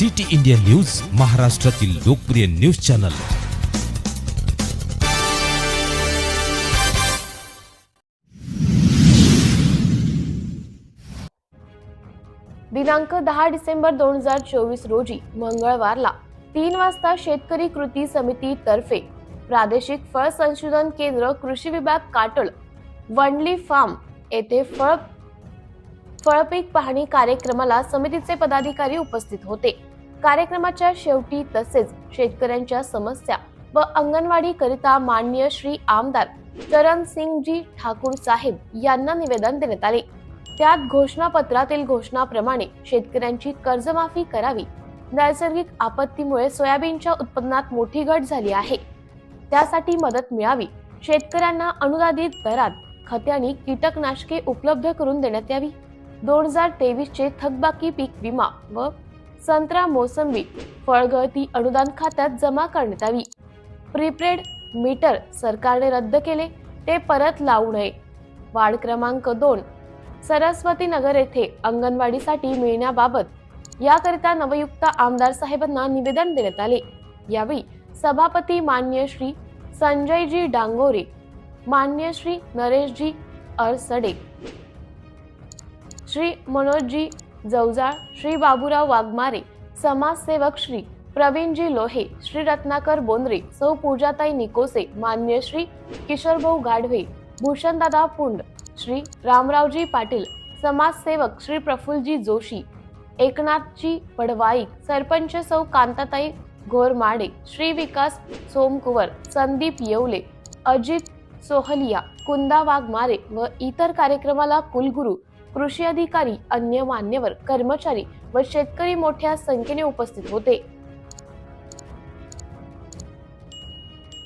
City India news महाराष्ट्रातील लोकप्रिय news channel. दिनांक दहा डिसेंबर दोन हजार चोवीस रोजी मंगळवारला तीन वाजता शेतकरी कृती समिती तर्फे प्रादेशिक फळ संशोधन केंद्र कृषी विभाग काटळ वनली फार्म येथे फळ फळपीक पाहणी कार्यक्रमाला समितीचे पदाधिकारी उपस्थित होते. कार्यक्रमाच्या शेवटी तसेच शेतकऱ्यांच्या समस्या व अंगणवाडी करिता माननीय श्री आमदार चरण सिंगजी ठाकूर साहेब यांना निवेदन देण्यात आले. त्यात घोषणापत्रातील घोषणाप्रमाणे शेतकऱ्यांची कर्जमाफी करावी. नैसर्गिक आपत्तीमुळे सोयाबीनच्या उत्पन्नात मोठी घट झाली आहे. त्यासाठी मदत मिळावी. शेतकऱ्यांना अनुदानित दरात खते आणि कीटकनाशके उपलब्ध करून देण्यात यावी. दोन हजार तेवीसचे थकबाकी पीक विमा व संत्रा मोसंबी फळगळती अनुदान खात्यात जमा करण्यात यावी प्रीपेड मीटर सरकारने रद्द केले ते परत लावू नये. वाढ क्रमांक दोन सरस्वती नगर येथे अंगणवाडीसाठी मिळण्याबाबत याकरिता नवयुक्त आमदार साहेबांना निवेदन देण्यात आले. यावेळी सभापती मान्य श्री संजयजी डांगोरे मान्य श्री नरेशजी अरसडे श्री मनोजजी जवजाळ श्री बाबूराव वाघमारे समाजसेवक श्री प्रवीणजी लोहे श्री रत्नाकर बोंद्रे सौ पूजाताई निकोसे मान्य श्री किशोरभाऊ गाढवे भूषणदादा पुंड श्री रामरावजी पाटील समाजसेवक श्री प्रफुल्लजी जोशी एकनाथजी पडवाईक सरपंच सौ कांताताई घोरमाडे श्री विकास सोमकुवर संदीप येवले अजित सोहलिया कुंदा वाघमारे व इतर कार्यक्रमाला कुलगुरू कृषी अधिकारी अन्य मान्यवर कर्मचारी व शेतकरी मोठ्या संख्येने उपस्थित होते.